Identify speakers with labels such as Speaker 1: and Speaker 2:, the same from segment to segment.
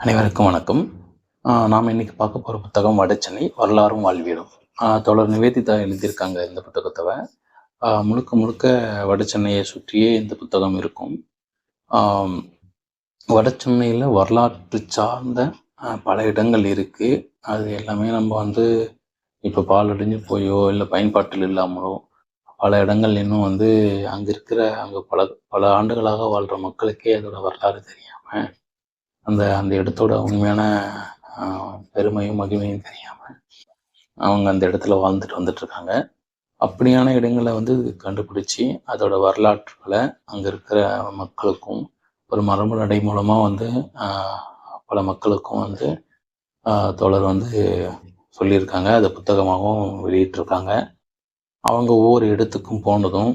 Speaker 1: அனைவருக்கும் வணக்கம். நாம் இன்னைக்கு பார்க்க போகிற புத்தகம் வடச்சென்னை வரலாறும் வாழ்வியலும். ஆஹ் தொடர் நிவேதிதா எழுதியிருக்காங்க இந்த புத்தகத்தை முழுக்க முழுக்க வடசென்னையை சுற்றியே இந்த புத்தகம் இருக்கும். ஆம், வடசென்னையில் வரலாற்று சார்ந்த பல இடங்கள் இருக்கு. அது எல்லாமே நம்ம வந்து இப்போ பாலடைஞ்சு போயோ இல்லை பயன்பாட்டில் இல்லாமலோ பல இடங்கள் இன்னும் வந்து அங்கே இருக்கிற அங்கே பல பல ஆண்டுகளாக வாழ்கிற மக்களுக்கே அதோட வரலாறு தெரியாம அந்த அந்த இடத்தோட உண்மையான பெருமையும் மகிமையும் தெரியாம அவங்க அந்த இடத்துல வாழ்ந்துட்டு வந்துட்டு இருக்காங்க அப்படியான இடங்களை வந்து கண்டுபிடிச்சி அதோட வரலாற்றுகளை அங்கே இருக்கிற மக்களுக்கும் ஒரு மரபு நடை மூலமாக வந்து பல மக்களுக்கும் வந்து தொடர் வந்து சொல்லியிருக்காங்க. அதை புத்தகமாகவும் வெளியிட்டிருக்காங்க. அவங்க ஒவ்வொரு இடத்துக்கும் போனதும்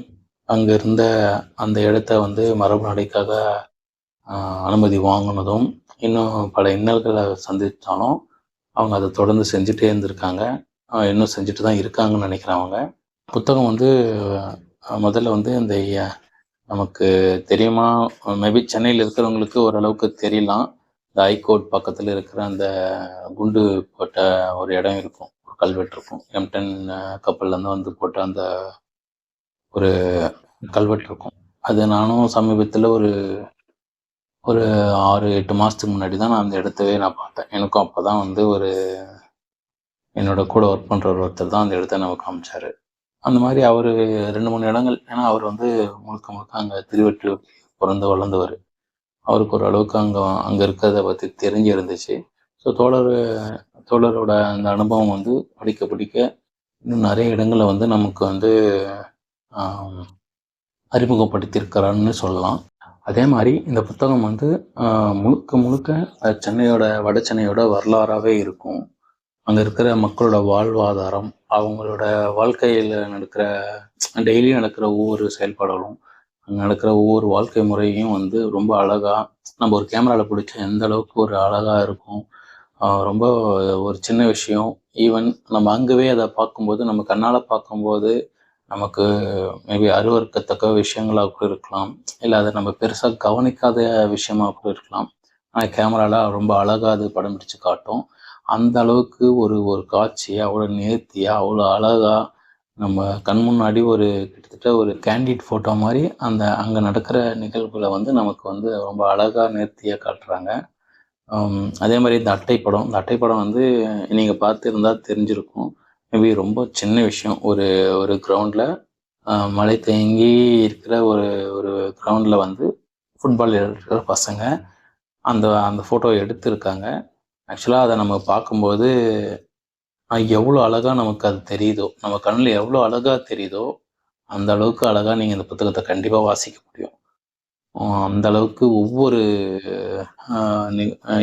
Speaker 1: அங்கே இருந்த அந்த இடத்த வந்து மரபு நடைக்காக அனுமதி வாங்கினதும் இன்னும் பல இன்னல்களை சந்தித்தாலும் அவங்க அதை தொடர்ந்து செஞ்சுட்டே இருந்திருக்காங்க. இன்னும் செஞ்சுட்டு தான் இருக்காங்கன்னு நினைக்கிறேன் அவங்க. புத்தகம் வந்து முதல்ல வந்து இந்த நமக்கு தெரியுமா? மேபி சென்னையில் இருக்கிறவங்களுக்கு ஓரளவுக்கு தெரியலாம். இந்த ஹைகோர்ட் பக்கத்தில் இருக்கிற அந்த குண்டு போட்ட ஒரு இடம் இருக்கும். ஒரு கல்வெட்டு இருக்கும். எம்டன் கப்பல்லேருந்து வந்து போட்ட அந்த ஒரு கல்வெட்டு இருக்கும். அது நானும் சமீபத்தில் ஒரு ஒரு ஆறு எட்டு மாதத்துக்கு முன்னாடி தான் நான் அந்த இடத்தவே நான் பார்த்தேன். எனக்கும் அப்போ தான் வந்து ஒரு என்னோட கூட ஒர்க் பண்ணுற ஒருத்தர் தான் அந்த இடத்த நமக்கு காமிச்சாரு. அந்த மாதிரி அவர் ரெண்டு மூணு இடங்கள் ஏன்னா அவர் வந்து முழுக்க முழுக்க அங்கே திருவெட்டு பிறந்து வளர்ந்தவர். அவருக்கு ஒரு அளவுக்கு அங்கே அங்கே இருக்கிறத பற்றி தெரிஞ்சு இருந்துச்சு. ஸோ தோழர் தோழரோட அந்த அனுபவம் வந்து படிக்க படிக்க இன்னும் நிறைய இடங்களை வந்து நமக்கு வந்து அறிமுகப்படுத்தியிருக்கிறான்னு சொல்லலாம். அதே மாதிரி இந்த புத்தகம் வந்து முழுக்க முழுக்க சென்னையோட வட சென்னையோட வரலாறாகவே இருக்கும். அங்கே இருக்கிற மக்களோட வாழ்வாதாரம் அவங்களோட வாழ்க்கையில் நடக்கிற டெய்லி நடக்கிற ஒவ்வொரு செயல்பாடுகளும் அங்கே நடக்கிற ஒவ்வொரு வாழ்க்கை முறையும் வந்து ரொம்ப அழகாக நம்ம ஒரு கேமராவில் பிடிச்ச எந்த அளவுக்கு ஒரு அழகாக இருக்கும். ரொம்ப ஒரு சின்ன விஷயம். ஈவன் நம்ம அங்கவே அதை பார்க்கும்போது நம்ம கண்ணால் பார்க்கும்போது நமக்கு மேபி அருவருக்கத்தக்க விஷயங்களாக கூட இருக்கலாம். இல்லை அதை நம்ம பெருசாக கவனிக்காத விஷயமா கூட இருக்கலாம். ஆனால் கேமராவில் ரொம்ப அழகாக அது படம் பிடிச்சு காட்டும். அந்த அளவுக்கு ஒரு ஒரு காட்சியை அவ்வளோ நேர்த்தியாக அவ்வளோ அழகாக நம்ம கண் முன்னாடி ஒரு கிட்டத்தட்ட ஒரு கேண்டிட் ஃபோட்டோ மாதிரி அந்த அங்கே நடக்கிற நிகழ்வுகளை வந்து நமக்கு வந்து ரொம்ப அழகாக நேர்த்தியாக காட்டுறாங்க. அதே மாதிரி இந்த அட்டைப்படம் இந்த அட்டைப்படம் வந்து நீங்கள் பார்த்துருந்தா தெரிஞ்சிருக்கும். மேபி ரொம்ப சின்ன விஷயம். ஒரு ஒரு கிரவுண்டில் மழை தேங்கி இருக்கிற ஒரு ஒரு கிரவுண்டில் வந்து ஃபுட்பால் இருக்கிற பசங்க அந்த அந்த ஃபோட்டோ எடுத்திருக்காங்க. ஆக்சுவலாக அதை நம்ம பார்க்கும்போது எவ்வளோ அழகாக நமக்கு அது தெரியுதோ நம்ம கண்ணில் எவ்வளோ அழகாக தெரியுதோ அந்த அளவுக்கு அழகாக நீங்கள் இந்த புத்தகத்தை கண்டிப்பாக வாசிக்க முடியும். அந்த அளவுக்கு ஒவ்வொரு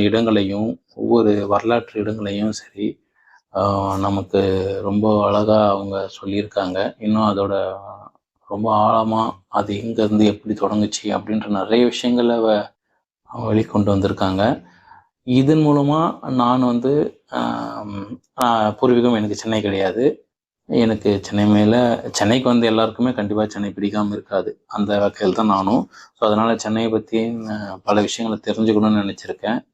Speaker 1: இடங்களையும் ஒவ்வொரு வரலாற்று இடங்களையும் சரி நமக்கு ரொம்ப அழகாக அவங்க சொல்லியிருக்காங்க. இன்னும் அதோட ரொம்ப ஆழமாக அது எங்கேருந்து எப்படி தொடங்குச்சு அப்படின்ற நிறைய விஷயங்களை அவ- வெளிக்கொண்டு வந்திருக்காங்க. இதன் மூலமாக நான் வந்து பூர்வீகம் எனக்கு சென்னை கிடையாது. எனக்கு சென்னை மேலே சென்னைக்கு வந்து எல்லாருக்குமே கண்டிப்பாக சென்னை பிடிக்காமல் இருக்காது. அந்த வகையில் தான் நானும். ஸோ அதனால் சென்னையை பற்றி பல விஷயங்களை தெரிஞ்சுக்கணும்னு நினச்சிருக்கேன்.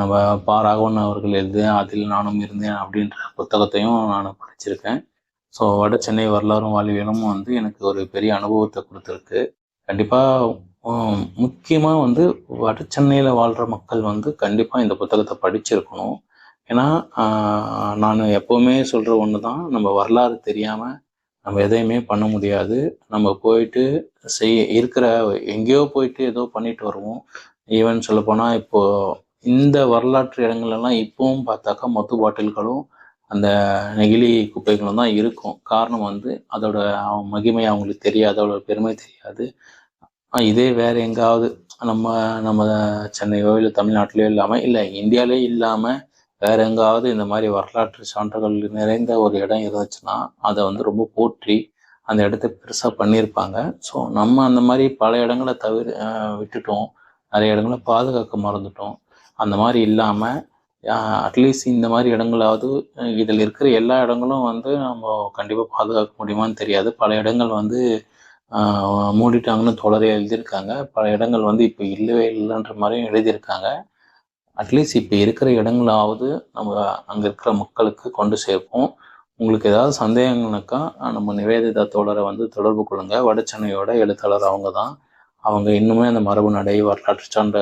Speaker 1: நம்ம பா ராகவன் அவர்கள் எழுதிய அதில் நானும் இருந்தேன் அப்படின்ற புத்தகத்தையும் நான் படிச்சிருக்கேன். ஸோ வட சென்னை வரலாறும் வாழ்வியலும் வந்து எனக்கு ஒரு பெரிய அனுபவத்தை கொடுத்துருக்கு. கண்டிப்பாக முக்கியமாக வந்து வட சென்னையில் வாழ்கிற மக்கள் வந்து கண்டிப்பாக இந்த புத்தகத்தை படிச்சிருக்கணும். ஏன்னா நான் எப்போவுமே சொல்கிற ஒன்று தான் நம்ம வரலாறு தெரியாமல் நம்ம எதையுமே பண்ண முடியாது. நம்ம போயிட்டு செய் இருக்கிற எங்கேயோ போயிட்டு ஏதோ பண்ணிட்டு வருவோம். ஈவன் சொல்லப்போனால் இப்போது இந்த வரலாற்று இடங்கள்லாம் இப்பவும் பார்த்தாக்கா மொத்து பாட்டில்களும் அந்த நெகிழி குப்பைகளும் தான் இருக்கும். காரணம் வந்து அதோட மகிமை அவங்களுக்கு தெரியாது அதோட பெருமை தெரியாது. இதே வேற எங்காவது நம்ம நம்ம சென்னையோ இல்லை தமிழ்நாட்டிலையோ இல்லாமல் இல்லை இந்தியாவிலே இல்லாமல் வேற எங்காவது இந்த மாதிரி வரலாற்று சான்றுகள் நிறைந்த ஒரு இடம் இருந்துச்சுன்னா அதை வந்து ரொம்ப போற்றி அந்த இடத்த பெருசாக பண்ணியிருப்பாங்க. ஸோ நம்ம அந்த மாதிரி பல இடங்களை தவிர விட்டுட்டோம். நிறைய இடங்களை பாதுகாக்க மறந்துட்டோம். அந்த மாதிரி இல்லாமல் அட்லீஸ்ட் இந்த மாதிரி இடங்களாவது இதில் இருக்கிற எல்லா இடங்களும் வந்து நம்ம கண்டிப்பாக பாதுகாக்க முடியுமான்னு தெரியாது. பல இடங்கள் வந்து மூடிட்டாங்கன்னு தொடரே எழுதியிருக்காங்க. பல இடங்கள் வந்து இப்போ இல்லவே இல்லைன்ற மாதிரியும் எழுதியிருக்காங்க. அட்லீஸ்ட் இப்போ இருக்கிற இடங்களாவது நம்ம அங்கே இருக்கிற மக்களுக்கு கொண்டு சேர்ப்போம். உங்களுக்கு ஏதாவது சந்தேகங்கள்னாக்கா நம்ம நிவேதிதா தோழரை வந்து தொடர்பு கொள்ளுங்க. வடச்சென்னையோட எழுத்தாளர் அவங்க தான் அவங்க இன்னுமே அந்த மரபு நடை வரலாற்று சார்ந்த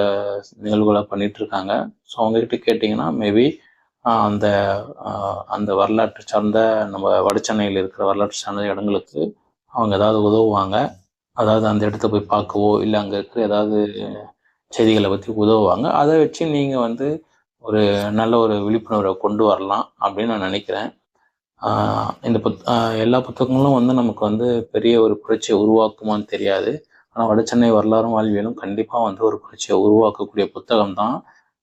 Speaker 1: நிகழ்வுகளை பண்ணிட்டு இருக்காங்க ஸோ அவங்ககிட்ட கேட்டிங்கன்னா மேபி அந்த அந்த வரலாற்று சார்ந்த நம்ம வடசென்னையில் இருக்கிற வரலாற்று சார்ந்த இடங்களுக்கு அவங்க ஏதாவது உதவுவாங்க. அதாவது அந்த இடத்த போய் பார்க்கவோ இல்லை அங்கே இருக்கிற ஏதாவது செய்திகளை பற்றி உதவுவாங்க. அதை வச்சு நீங்கள் வந்து ஒரு நல்ல ஒரு விழிப்புணர்வை கொண்டு வரலாம் அப்படின்னு நான் நினைக்கிறேன். இந்த புத் எல்லா புத்தகங்களும் வந்து நமக்கு வந்து பெரிய ஒரு புரட்சியை உருவாக்குமான்னு தெரியாது. ஆனால் வடச்சென்னை வரலாறும் வாழ்வியலும் கண்டிப்பாக வந்து ஒரு புரட்சியை உருவாக்கக்கூடிய புத்தகம் தான்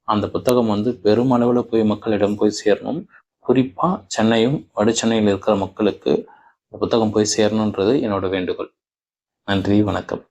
Speaker 1: அந்த புத்தகம் வந்து பெருமளவில் போய் மக்களிடம் போய் சேரணும். குறிப்பாக சென்னையும் வடசென்னையில் இருக்கிற மக்களுக்கு இந்த புத்தகம் போய் சேரணுன்றது என்னோட வேண்டுகோள். நன்றி வணக்கம்.